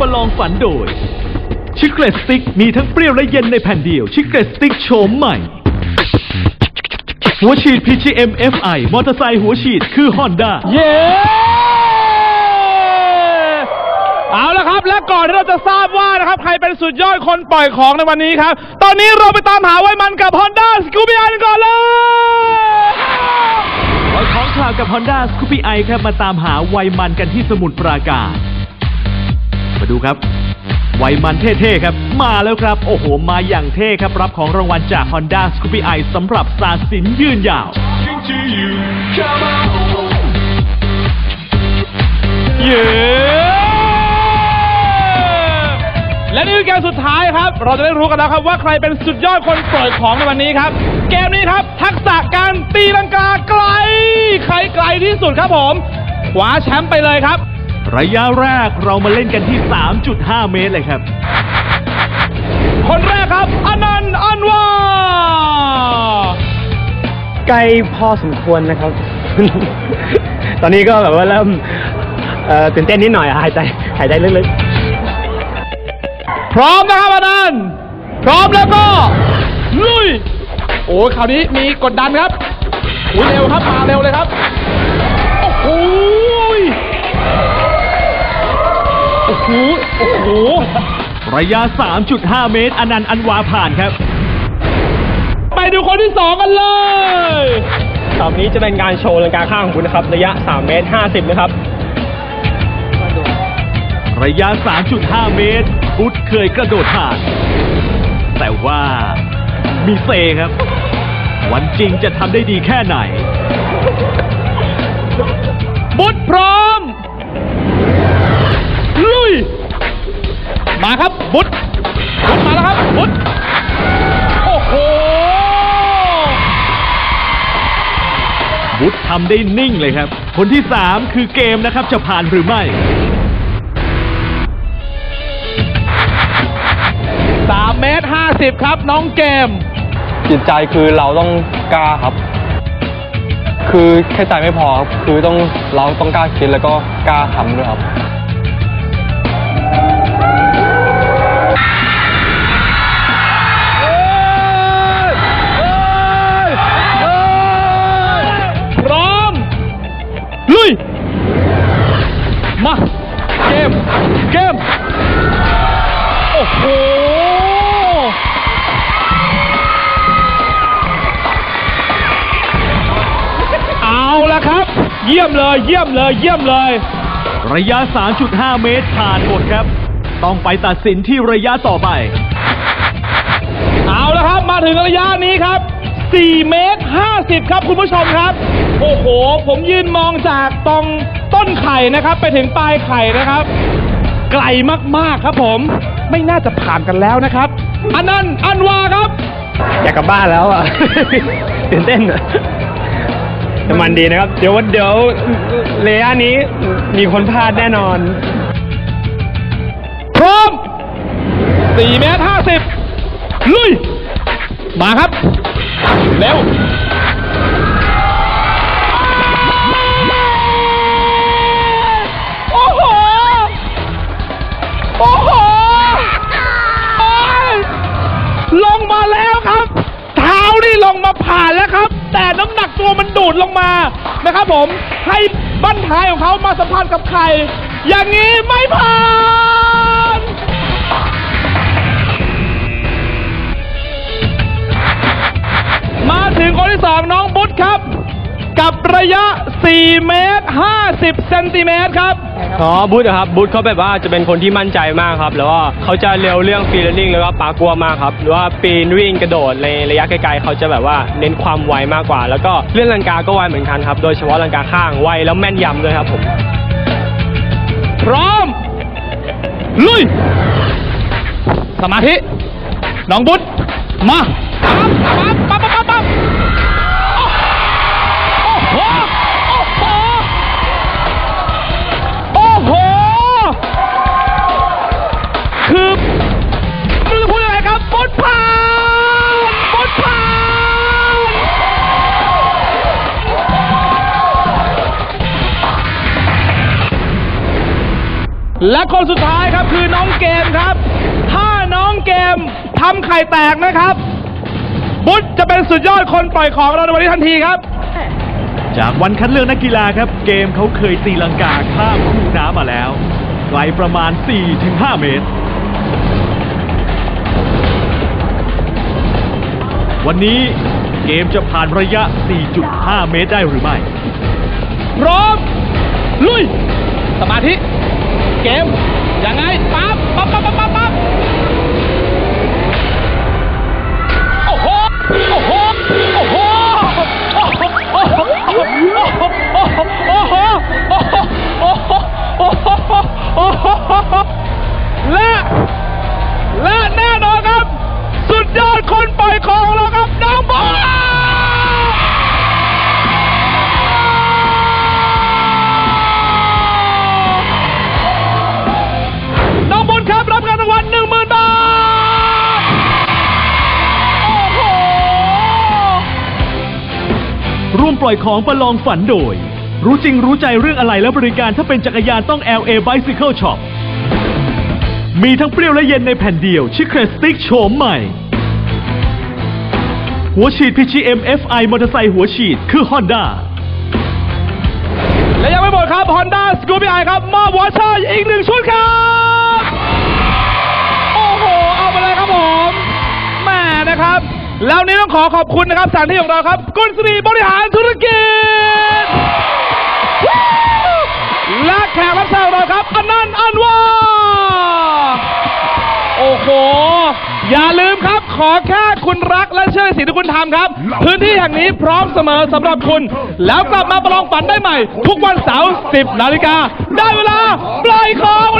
ประลองฝันโดย ชิคเกตสติ๊กมีทั้งเปรี้ยวและเย็นในแผ่นเดียว ชิคเกตสติ๊กโฉมใหม่ หัวฉีด PGM FI มอเตอร์ไซค์หัวฉีดคือ Honda เย้เอาละครับ และก่อนที่เราจะทราบว่านะครับ ใครเป็นสุดยอดคนปล่อยของในวันนี้ครับ ตอนนี้เราไปตามหาไว้มันกับ Honda s c o o p y กันก่อนเลยปล่อยของข่าวกับ Honda Scoopy i ครับมาตามหาวัยมันกันที่สมุทรปราการ มาดูครับไวมันเท่ๆครับ มาแล้วครับ โอ้โห มาอย่างเท่ครับ รับของรางวัลจาก Honda Scoopy i สำหรับสาสินยืนยาว เย้และนี่คือเกมสุดท้ายครับ เราจะได้รู้กันแล้วครับว่าใครเป็นสุดยอดคนปล่อยของในวันนี้ครับ เกมนี้ครับ ทักษะการตีลังกาไกล ใครไกลที่สุดครับผมคว้าแชมป์ไปเลยครับ ระยะแรกเรามาเล่นกันที่ 3.5 เมตรเลยครับ คนแรกครับอนันต์อันวาไกลพอสมควรนะครับ ตอนนี้ก็แบบว่าเริ่มเอ่อตื่นเต้นนิดหน่อยอะหายใจหายใจลึกพร้อมนะครับอนันต์พร้อมแล้วก็ ลุย โอ้ยคราวนี้มีกดดันครับอุ้ยเร็วครับมาเร็วเลยครับ โอ้โห โอ้โห ระยะ 3.5 เมตร อนันต์อันวาผ่านครับ ไปดูคนที่สองกันเลยๆต่อไปนี้จะเป็นการโชว์ลังกาข้างของคุณนะครับ ระยะ 3 เมตร 50 นะครับ ระยะ 3.5 เมตร พุทธเคยกระโดดผ่าน แต่ว่ามีเซครับ วันจริงจะทำได้ดีแค่ไหนบุตรพร้อมลุ ย มาครับ บุตรบุตรมาแล้วครับ บุตรโอ้โห บุตรทำได้นิ่งเลยครับ คนที่3คือเกมนะครับ จะผ่านหรือไม่สามเมตรห้าสิบครับ น้องเกม จิตใจคือเราต้องกล้าครับ คือแค่ใจไม่พอครับ คือต้องเราต้องกล้าคิดแล้วก็กล้าทำด้วยครับ ม เกม โอ้โห เอาละครับ เยี่ยมเลย เยี่ยมเลย เยี่ยมเลย ระยะ 3.5 เมตรผ่านหมดครับ ต้องไปตัดสินที่ระยะต่อไป เอาละครับ มาถึงระยะนี้ครับ 4 เมตร 50 ครับคุณผู้ชมครับ โอ้โห ผมยืนมองจากตรงต้นไข่นะครับ ไปถึงปลายไข่นะครับ ไกลมากๆครับผมไม่น่าจะผ่านกันแล้วนะครับ อันนั้นต์อันวาครับ อยากกลับบ้านแล้วอะ ตื่นเต้นอะแต่มันดีนะครับ เดี๋ยวเดี๋ยวระยะนี้มีคนพลาดแน่นอน พร้อม4เมตร50 ลุย มาครับ เร็วโอ้โห โอ้โหโอ้ยลงมาแล้วครับ เท้านี่ลงมาผ่านแล้วครับ แต่น้ำหนักตัวมันดูดลงมานะครับผม ให้บั้นท้ายของเขามาสัมพันธ์กับไข่อย่างนี้ไม่ผ่าน กับระยะ 4 เมตร 50 เซนติเมตรครับ อ๋อบูธอะครับบูธเขาแบบว่าจะเป็นคนที่มั่นใจมากครับ แล้วก็เขาจะเร็วเรื่องฟรีแลนดิ้งแล้วก็ปากลัวมากครับหรือว่าปีนวิ่งกระโดดในระยะไกลๆเขาจะแบบว่าเน้นความไวมากกว่า แล้วก็เรื่องลังกาก็ไวเหมือนกันครับ โดยเฉพาะลังกาข้างไวแล้วแม่นยำด้วยครับผมพร้อม ลุย สมาธิน้องบุ๊ทมาปั๊บปั๊บปั๊บปั๊บ และคนสุดท้ายครับคือน้องเกมครับ ถ้าน้องเกมทำไข่แตกนะครับ บุตจะเป็นสุดยอดคนปล่อยของเราในวันนี้ทันทีครับ จากวันคัดเลือกนักกีฬาครับ เกมเขาเคยตีลังกาข้ามคูน้ำมาแล้วไกลประมาณ 4-5 เมตร วันนี้เกมจะผ่านระยะ 4.5 เมตรได้หรือไม่ ปล่อยของประลองฝันโดย รู้จริงรู้ใจเรื่องอะไรและบริการถ้าเป็นจักรยานต้อง LA Bicycle Shop มีทั้งเปรี้ยวและเย็นในแผ่นเดียวชิคเ e สติกโฉมใหม่ หัวฉีด PGM FI มอเตอร์ไซค์หัวฉีดคือ Honda และยังไม่หมดครับ Honda Scoopy i ครับมอบวอชเชอร์อีกหนึ่งชุดครับ แล้วนี้ต้องขอขอบคุณนะครับสถานที่ของเราครับ กุลศรีบริหารธุรกิจ และแขกรับเชิญของเราครับอนันต์อันวาโอ้โห อย่าลืมครับ ขอแค่คุณรักและเชื่อในสิ่งที่คุณทำครับ พื้นที่แห่งนี้พร้อมเสมอสำหรับคุณ แล้วกลับมาประลองฝันได้ใหม่ ทุกวันเสาร์ 10 นาฬิกา ได้เวลาปล่อยของ